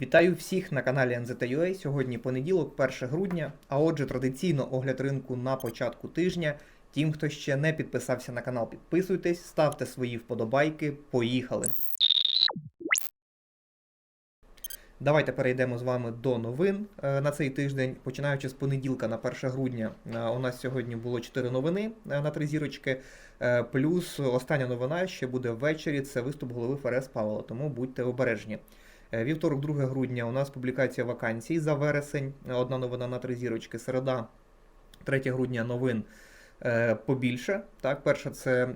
Вітаю всіх на каналі NZTA. Сьогодні понеділок, 1 грудня. А отже, традиційно огляд ринку на початку тижня. Тим, хто ще не підписався на канал, підписуйтесь, ставте свої вподобайки. Поїхали! Давайте перейдемо з вами до новин е, на цей тиждень. Починаючи з понеділка на 1 грудня, е, у нас сьогодні було 4 новини е, на три зірочки. Плюс остання новина ще буде ввечері. Це виступ голови ФРС Павла, тому будьте обережні. Е, Вівторок, 2 грудня, у нас публікація вакансій за вересень. Е, Одна новина на три зірочки. Середа, 3 грудня новин е, побільше. Так, перша це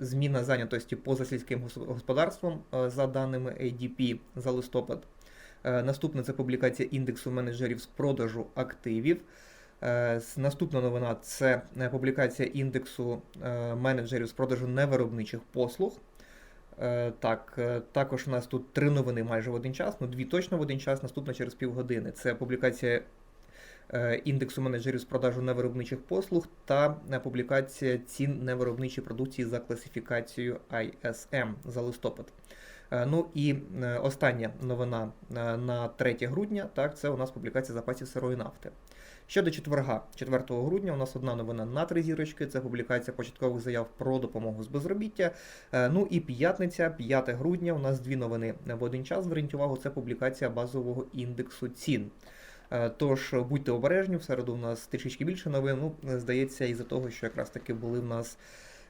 зміна зайнятості поза сільським гос- господарством за даними ADP за листопад. Наступне це публікація індексу менеджерів з продажу активів. Наступна новина це публікація індексу менеджерів з продажу невиробничих послуг. Е, Так, е, також у нас тут три новини майже в один час, ну дві точно в один час, наступна через півгодини. Це публікація е, індексу менеджерів з продажу невиробничих послуг та публікація цін невиробничої продукції за класифікацією ISM за листопад. Ну і остання новина на 3 грудня, так, це у нас публікація запасів сирої нафти. Щодо четверга, 4 грудня, у нас одна новина на три зірочки. Це публікація початкових заяв про допомогу з безробіття. Е, Ну і п'ятниця, 5 грудня. У нас дві новини в один час. Зверніть увагу, це публікація базового індексу цін. Е, Тож будьте обережні, в середу у нас трішечки більше новин. Ну, здається, із-за того, що якраз таки були в нас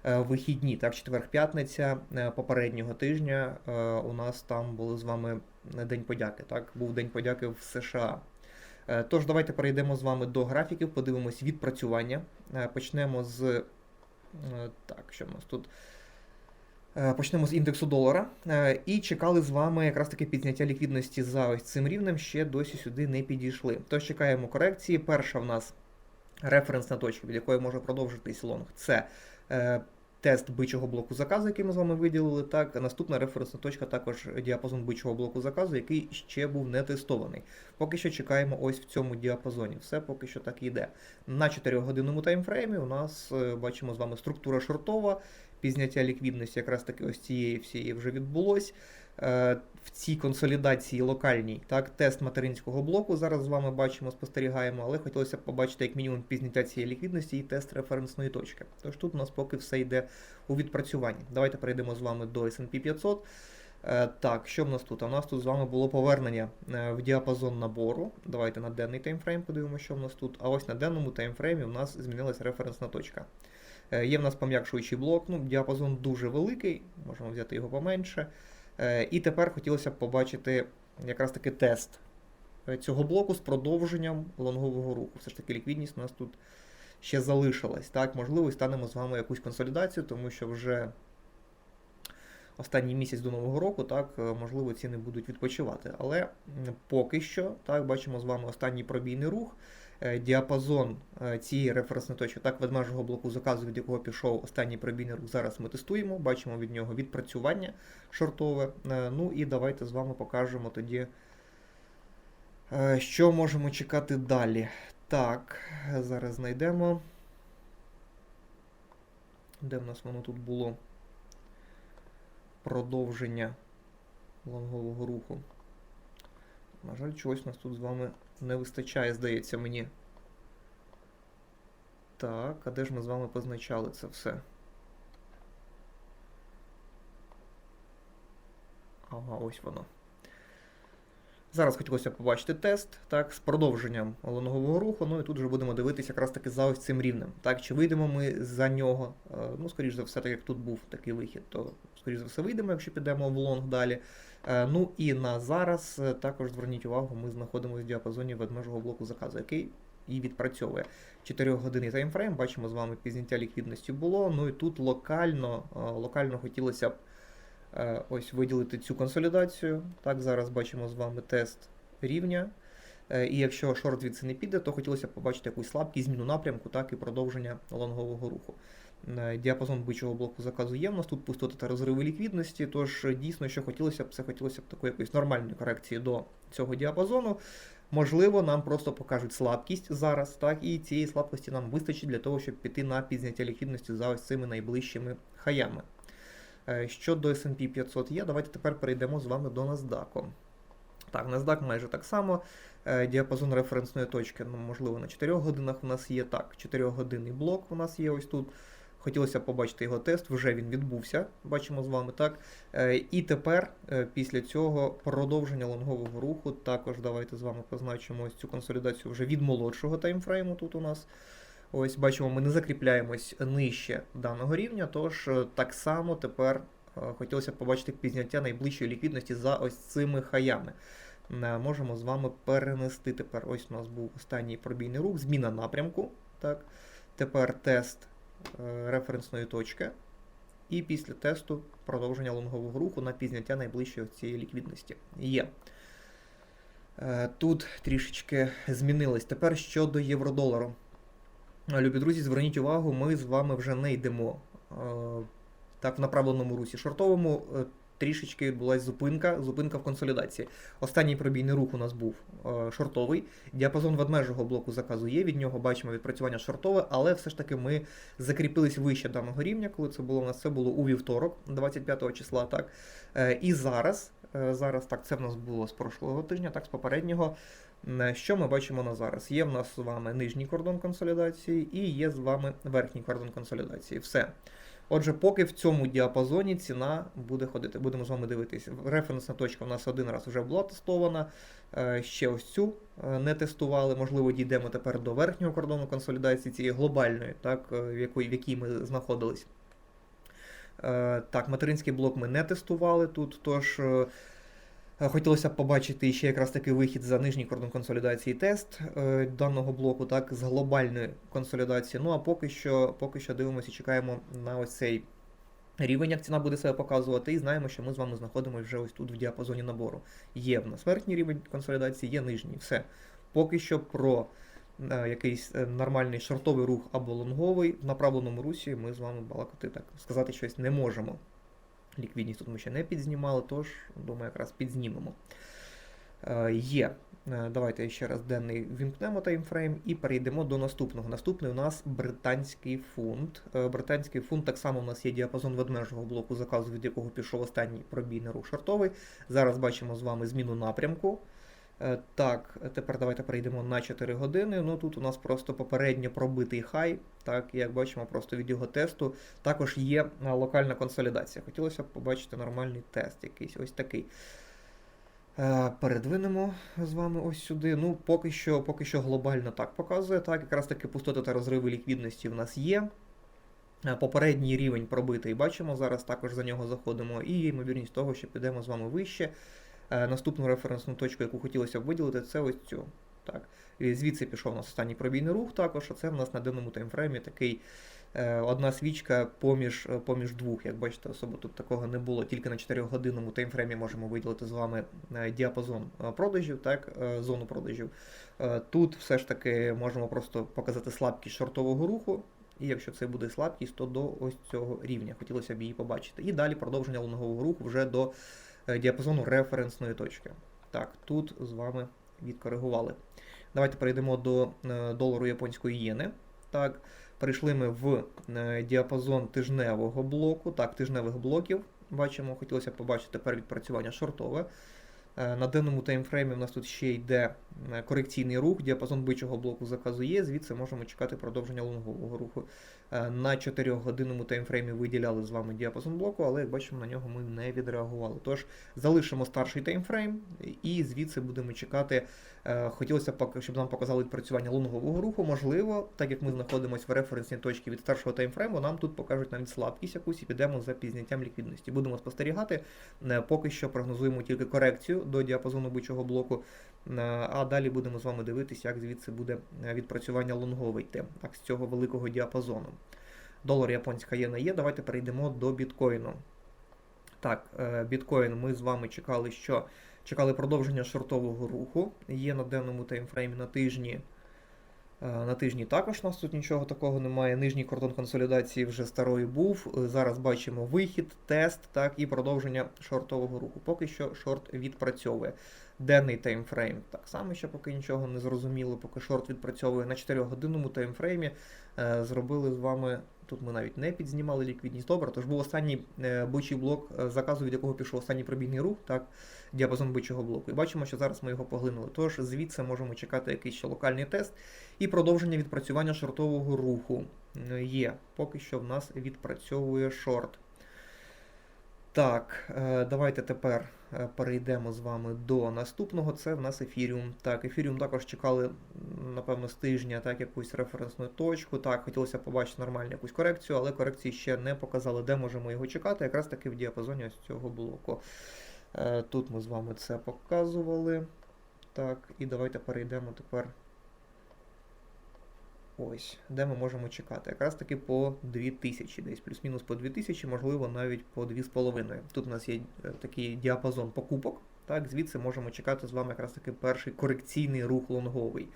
е, вихідні. Так, четвер-п'ятниця е, попереднього тижня у нас там були з вами День подяки. Так, був День подяки в США. Е, Тож, давайте перейдемо з вами до графіків, подивимось відпрацювання. Е, Почнемо з. е, Так, що в нас тут? Почнемо з індексу долара. І чекали з вами якраз таки підняття ліквідності за ось цим рівнем, ще досі сюди не підійшли. Тож чекаємо корекції. Перша в нас референсна точка, від якої може продовжитись лонг. Це тест бичого блоку заказу, який ми з вами виділили. Так, наступна референсна точка також діапазон бичого блоку заказу, який ще був не тестований. Поки що чекаємо ось в цьому діапазоні. Все поки що так йде. На 4-годинному таймфреймі у нас е, бачимо з вами структура шортова. Пізняття ліквідності якраз таки ось цієї всієї вже відбулось. Е, В цій консолідації локальній, так, тест материнського блоку зараз з вами бачимо, спостерігаємо, але хотілося б побачити як мінімум пізняття цієї ліквідності і тест референсної точки. Тож тут у нас поки все йде у відпрацюванні. Давайте перейдемо з вами до S&P 500. Е, Так, що в нас тут? У нас тут з вами було повернення е, в діапазон набору. Давайте на денний таймфрейм подивимося, що в нас тут. А ось на денному таймфреймі у нас змінилася референсна точка. Є в нас пом'якшуючий блок, ну, діапазон дуже великий, можемо взяти його поменше. Е, І тепер хотілося б побачити якраз таки тест е, цього блоку з продовженням лонгового руху. Все ж таки ліквідність у нас тут ще залишилась. Так, можливо, і станемо з вами якусь консолідацію, тому що вже останній місяць до Нового року, так, е, можливо, ціни будуть відпочивати. Але поки що, так, бачимо з вами останній пробійний рух. Е, Діапазон е, цієї референсної точки, так, ведмежого блоку заказу, від якого пішов останній пробійний рух, зараз ми тестуємо, бачимо від нього відпрацювання шортове. Е, Ну і давайте з вами покажемо тоді, що можемо чекати далі. Так, зараз знайдемо. Де в нас воно тут було? Продовження лонгового руху. На жаль, чогось у нас тут з вами не вистачає, здається мені. Так, а де ж ми з вами позначали це все? Ага, ось воно. Зараз хотілося побачити тест, так, з продовженням лонгового руху, ну і тут вже будемо дивитися якраз таки за ось цим рівнем. Так, чи вийдемо ми за нього? Е, Ну, скоріш за все, так як тут був такий вихід, то скоріш за все вийдемо, якщо підемо в лонг далі. Е, Ну і на зараз е, також зверніть увагу, ми знаходимося в діапазоні ведмежого блоку заказу, який і відпрацьовує 4 години таймфрейм. Бачимо з вами пізняття ліквідності було. Ну і тут локально, локально хотілося б ось виділити цю консолідацію. Так, зараз бачимо з вами тест рівня. Е, І якщо шорт звідси не піде, то хотілося б побачити якусь слабкість, зміну напрямку, так і продовження лонгового руху. Е, Діапазон бичого блоку заказу є. У нас тут пустоти та розриви ліквідності. Тож е, дійсно, що хотілося б, це хотілося б такої якоїсь нормальної корекції до цього діапазону. Можливо, нам просто покажуть слабкість зараз, так, і цієї слабкості нам вистачить для того, щоб піти на підняття ліквідності за ось цими найближчими хаями. Е, Щодо S&P 500 є, давайте тепер перейдемо з вами до NASDAQ. Так, NASDAQ майже так само. Е, Діапазон референсної точки, ну, можливо, на 4 годинах у нас є так. 4-годинний блок у нас є ось тут. Хотілося побачити його тест, вже він відбувся, бачимо з вами, так. Е, І тепер, після цього, продовження лонгового руху. Також давайте з вами позначимо ось цю консолідацію вже від молодшого таймфрейму тут у нас. Ось бачимо, ми не закріпляємось нижче даного рівня, тож е, так само тепер е, хотілося б побачити підняття найближчої ліквідності за ось цими хаями. Е, Можемо з вами перенести тепер. Ось у нас був останній пробійний рух, зміна напрямку. Так. Тепер тест референсної точки. І після тесту продовження лонгового руху на підняття найближчої цієї ліквідності. Є. Тут трішечки змінилось. Тепер щодо євро-долару. Любі друзі, зверніть увагу, ми з вами вже не йдемо е, так в направленому русі. Шортовому е, трішечки відбулася зупинка, зупинка в консолідації. Останній пробійний рух у нас був е, шортовий. Діапазон ведмежого блоку заказу є, від нього бачимо відпрацювання шортове, але все ж таки ми закріпились вище даного рівня, коли це було у нас це було у вівторок, 25 числа. так. Е, І зараз, е, зараз так, це в нас було з прошлого тижня, так, з попереднього. Е, Що ми бачимо на зараз? Є в нас з вами нижній кордон консолідації і є з вами верхній кордон консолідації. Все. Отже, поки в цьому діапазоні ціна буде ходити. Будемо з вами дивитися. Референсна точка у нас один раз вже була тестована. Е, Ще ось цю е, не тестували. Можливо, дійдемо тепер до верхнього кордону консолідації, цієї глобальної, так, е, в якої- в якій ми знаходились. Так, материнський блок ми не тестували тут, тож хотілося б побачити ще якраз таки вихід за нижній кордон консолідації тест е, даного блоку, так, з глобальної консолідації. Ну а поки що, поки що дивимося чекаємо на ось цей рівень, як ціна буде себе показувати, і знаємо, що ми з вами знаходимося вже ось тут в діапазоні набору. Є в нас верхній рівень консолідації, є нижній. Все. Поки що про е, якийсь е, нормальний шортовий рух або лонговий в направленому русі ми з вами балакати так сказати щось не можемо. Ліквідність тут ми ще не підзнімали, тож, думаю, якраз підзнімемо. Е, Є. Е, Давайте ще раз денний вімкнемо таймфрейм і перейдемо до наступного. Наступний у нас британський фунт. Е, Британський фунт так само у нас є діапазон ведмежого блоку заказу, від якого пішов останній пробійний рух шортовий. Зараз бачимо з вами зміну напрямку. Е, Так, тепер давайте перейдемо на 4 години. Ну тут у нас просто попередньо пробитий хай. Так, як бачимо, просто від його тесту. Також є е, локальна консолідація. Хотілося б побачити нормальний тест якийсь ось такий. Е, Передвинемо з вами ось сюди. Ну, поки що, поки що глобально так показує. Так, якраз таки пустоти та розриви ліквідності в нас є. Попередній рівень пробитий бачимо, зараз також за нього заходимо, і ймовірність того, що підемо з вами вище. Е, Наступну референсну точку, яку хотілося б виділити, це ось цю. Так. І звідси пішов у нас останній пробійний рух також, а це в нас на денному таймфреймі такий е, одна свічка поміж, е, поміж двох. Як бачите, особо тут такого не було. Тільки на 4-годинному таймфреймі можемо виділити з вами діапазон продажів, так, зону продажів. Тут все ж таки можемо просто показати слабкість шортового руху. І якщо це буде слабкість, то до ось цього рівня. Хотілося б її побачити. І далі продовження лонгового руху вже до діапазону референсної точки. Так, тут з вами відкоригували. Давайте перейдемо до е, долару японської єни. Так, перейшли ми в е, діапазон тижневого блоку. Так, тижневих блоків бачимо. Хотілося б побачити тепер відпрацювання шортове. Е, На денному таймфреймі в нас тут ще йде е, корекційний рух, діапазон бичого блоку заказу є, звідси можемо чекати продовження лонгового руху. Е, На 4-годинному таймфреймі виділяли з вами діапазон блоку, але як бачимо, на нього ми не відреагували. Тож залишимо старший таймфрейм і звідси будемо чекати. Хотілося б, щоб нам показали відпрацювання лонгового руху. Можливо, так як ми знаходимося в референсній точці від старшого таймфрейму, нам тут покажуть навіть слабкість якусь і підемо за пізняттям ліквідності. Будемо спостерігати. Поки що прогнозуємо тільки корекцію до діапазону бичого блоку. Е, А далі будемо з вами дивитися, як звідси буде е, відпрацювання лонговий так з цього великого діапазону. Долар японська єна є. Давайте перейдемо до біткоїну. Так, е, біткоін ми з вами чекали, що чекали продовження шортового руху. Є на денному таймфреймі на тижні. Е, На тижні також у нас тут нічого такого немає. Нижній кордон консолідації вже старої був. Е, Зараз бачимо вихід, тест, так і продовження шортового руху. Поки що шорт відпрацьовує. денний таймфрейм. Так само ще поки нічого не зрозуміло, поки шорт відпрацьовує на 4-годинному таймфреймі. Е, Зробили з вами. Тут ми навіть не підзнімали ліквідність. Добре, тож був останній е, бичий блок е, заказу, від якого пішов останній пробійний рух, так, діапазон бичого блоку. І бачимо, що зараз ми його поглинули. Тож звідси можемо чекати якийсь ще локальний тест і продовження відпрацювання шортового руху. Е, Є. Поки що в нас відпрацьовує шорт. Так, е, давайте тепер е, перейдемо з вами до наступного. Це в нас ефіріум. Так, ефіріум також чекали, напевно, з тижня так, якусь референсну точку. Так, хотілося побачити нормальну якусь корекцію, але корекції ще не показали, де можемо його чекати. Якраз таки в діапазоні ось цього блоку. Е, Тут ми з вами це показували. Так, і давайте перейдемо тепер. Ось, де ми можемо чекати. Якраз таки по 2000, десь плюс-мінус по 2000, можливо, навіть по 2,5. Тут у нас є е, такий діапазон покупок. Так, звідси можемо чекати з вами якраз таки перший корекційний рух лонговий.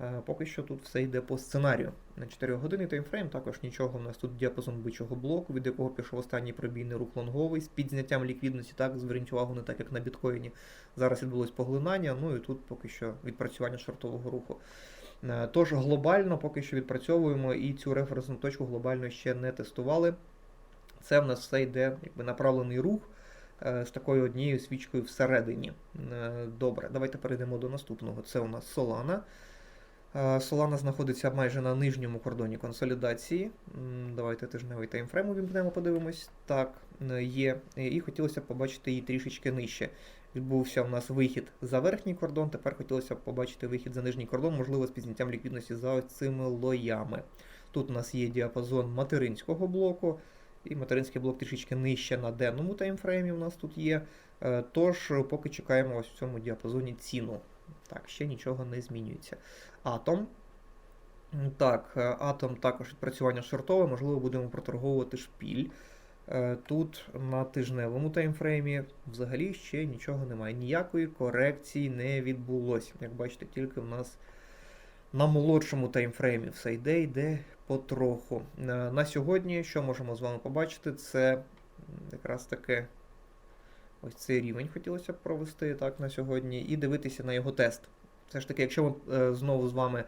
Е, Поки що тут все йде по сценарію. На 4 години таймфрейм, також нічого. У нас тут діапазон бичого блоку, від якого пішов останній пробійний рух лонговий з підзняттям ліквідності. Так, зверніть увагу, не так як на біткоїні. Зараз відбулось поглинання, ну і тут поки що відпрацювання шортового руху. Е, Тож глобально поки що відпрацьовуємо і цю референсну точку глобально ще не тестували. Це в нас все йде якби направлений рух е, з такою однією свічкою всередині. Е, Добре, давайте перейдемо до наступного. Це у нас Solana. Е, Solana знаходиться майже на нижньому кордоні консолідації. Давайте тижневий таймфрейм увімкнемо, подивимось. Так, е, є. І хотілося б побачити її трішечки нижче. Відбувся у нас вихід за верхній кордон. Тепер хотілося б побачити вихід за нижній кордон, можливо, з підняттям ліквідності за цими лоями. Тут у нас є діапазон материнського блоку, і материнський блок трішечки нижче на денному таймфреймі у нас тут є. Е, Тож, поки чекаємо ось в цьому діапазоні ціну. Так, ще нічого не змінюється. Атом. Так, е, атом також відпрацювання шортове, можливо, будемо проторговувати шпіль. Е, Тут на тижневому таймфреймі взагалі ще нічого немає. Ніякої корекції не відбулося. Як бачите, тільки в нас на молодшому таймфреймі все йде, йде потроху. Е, На сьогодні, що можемо з вами побачити, це якраз таки ось цей рівень хотілося б провести так на сьогодні, і дивитися на його тест. Все ж таки, якщо ми е, знову з вами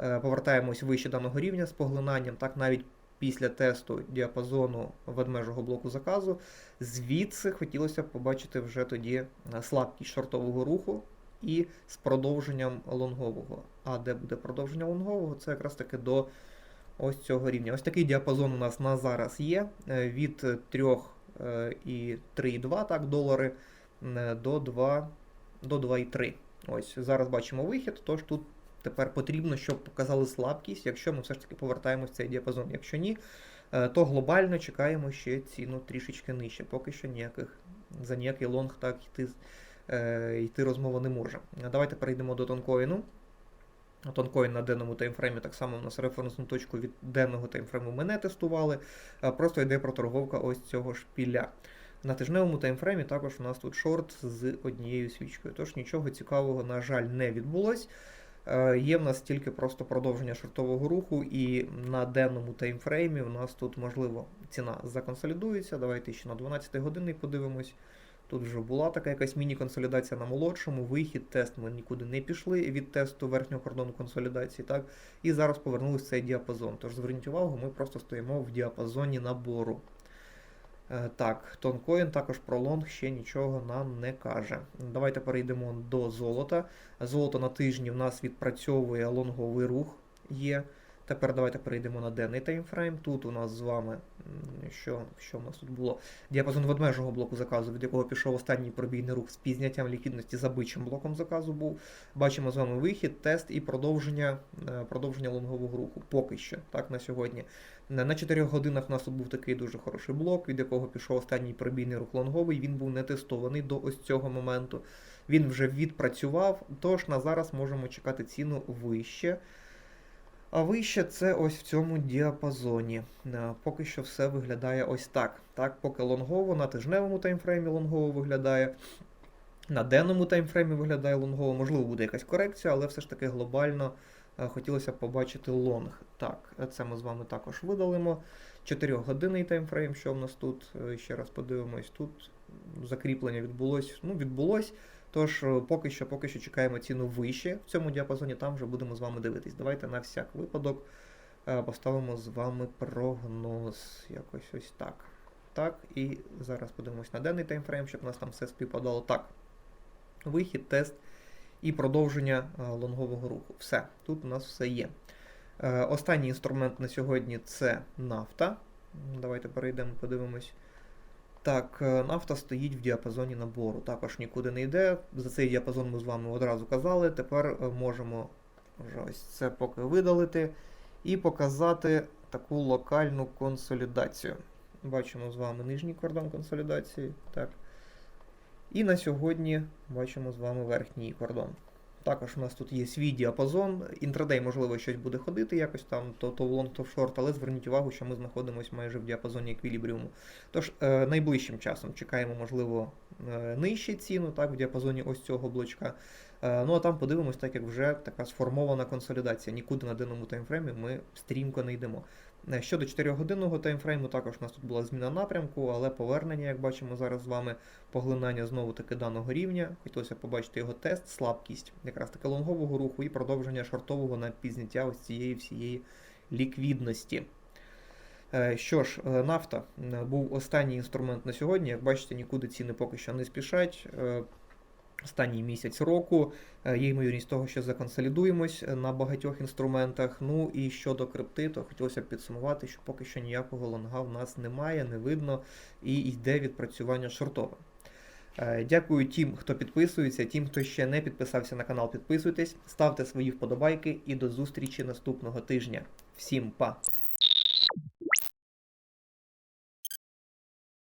е, повертаємось вище даного рівня з поглинанням, так навіть після тесту діапазону ведмежого блоку заказу, звідси хотілося б побачити вже тоді е, слабкість шортового руху і з продовженням лонгового. А де буде продовження лонгового, це якраз таки до ось цього рівня. Ось такий діапазон у нас на зараз є е, від 3 і 3,2 так, долари е, до 2 до 2,3. Ось зараз бачимо вихід, тож тут тепер потрібно, щоб показали слабкість, якщо ми все ж таки повертаємось в цей діапазон. Якщо ні, е, то глобально чекаємо ще ціну трішечки нижче. Поки що ніяких за ніякий лонг так йти, е, йти розмова не може. Давайте перейдемо до тонкоїну. Тонкоін на денному таймфреймі так само у нас референсну точку від денного таймфрейму ми не тестували. Просто йде проторговка ось цього шпіля. На тижневому таймфреймі також у нас тут шорт з однією свічкою. Тож нічого цікавого, на жаль, не відбулось. Е, Є в нас тільки просто продовження шортового руху, і на денному таймфреймі у нас тут, можливо, ціна законсолідується. Давайте ще на 12 годинний подивимось. Тут вже була така якась міні-консолідація на молодшому, вихід, тест ми нікуди не пішли від тесту верхнього кордону консолідації. так, І зараз повернулися цей діапазон. Тож зверніть увагу, ми просто стоїмо в діапазоні набору. Е, Так, тонкоін також про лонг ще нічого нам не каже. Давайте перейдемо до золота. Золото на тижні в нас відпрацьовує лонговий рух є. Тепер давайте перейдемо на денний таймфрейм. Тут у нас з вами, що, що в нас тут було? Діапазон ведмежого блоку заказу, від якого пішов останній пробійний рух з підняттям ліквідності за бичим блоком заказу був. Бачимо з вами вихід, тест і продовження, е, продовження лонгового руху. Поки що, так, на сьогодні. На 4 годинах у нас тут був такий дуже хороший блок, від якого пішов останній пробійний рух лонговий. Він був не тестований до ось цього моменту. Він вже відпрацював, тож на зараз можемо чекати ціну вище. А вище це ось в цьому діапазоні. Е, Поки що все виглядає ось так. Так, поки лонгово на тижневому таймфреймі лонгово виглядає. На денному таймфреймі виглядає лонгово. Можливо, буде якась корекція, але все ж таки глобально е, хотілося б побачити лонг. Так, це ми з вами також видалимо. 4-годинний таймфрейм, що в нас тут? Е, Ще раз подивимось. Тут закріплення відбулось. Ну, відбулось. Тож е, поки що, поки що чекаємо ціну вище в цьому діапазоні, там вже будемо з вами дивитись. Давайте на всяк випадок е, поставимо з вами прогноз. Якось ось так. Так, і зараз подивимось на денний таймфрейм, щоб у нас там все співпадало. Так. Вихід, тест і продовження е, лонгового руху. Все, тут у нас все є. Останній інструмент на сьогодні це нафта. Давайте перейдемо, подивимось. Так, е, нафта стоїть в діапазоні набору. Також нікуди не йде. За цей діапазон ми з вами одразу казали. Тепер е, можемо вже ось це поки видалити і показати таку локальну консолідацію. Бачимо з вами нижній кордон консолідації. Так. І на сьогодні бачимо з вами верхній кордон. Також у нас тут є свій діапазон. Інтрадей, можливо, щось буде ходити якось там, то, то в лонг, то в шорт, але зверніть увагу, що ми знаходимося майже в діапазоні еквілібріуму. Тож е, найближчим часом чекаємо, можливо, е, нижче ціну, так, в діапазоні ось цього блочка. Е, ну а там подивимось, так як вже така сформована консолідація. Нікуди на денному таймфреймі ми стрімко не йдемо. Е, Щодо 4-годинного таймфрейму, також у нас тут була зміна напрямку, але повернення, як бачимо зараз з вами, поглинання знову таки даного рівня. Хотілося побачити його тест, слабкість, якраз таки лонгового руху і продовження шортового на підняття ось цієї всієї ліквідності. Е, Що ж, е, нафта був останній інструмент на сьогодні. Як бачите, нікуди ціни поки що не спішать. Останній місяць року Е, є ймовірність того, що законсолідуємось е, на багатьох інструментах. Ну і щодо крипти, то хотілося б підсумувати, що поки що ніякого лонга в нас немає, не видно і йде відпрацювання шортове. Дякую тим, хто підписується, тим, хто ще не підписався на канал, підписуйтесь, ставте свої вподобайки і до зустрічі наступного тижня. Всім па!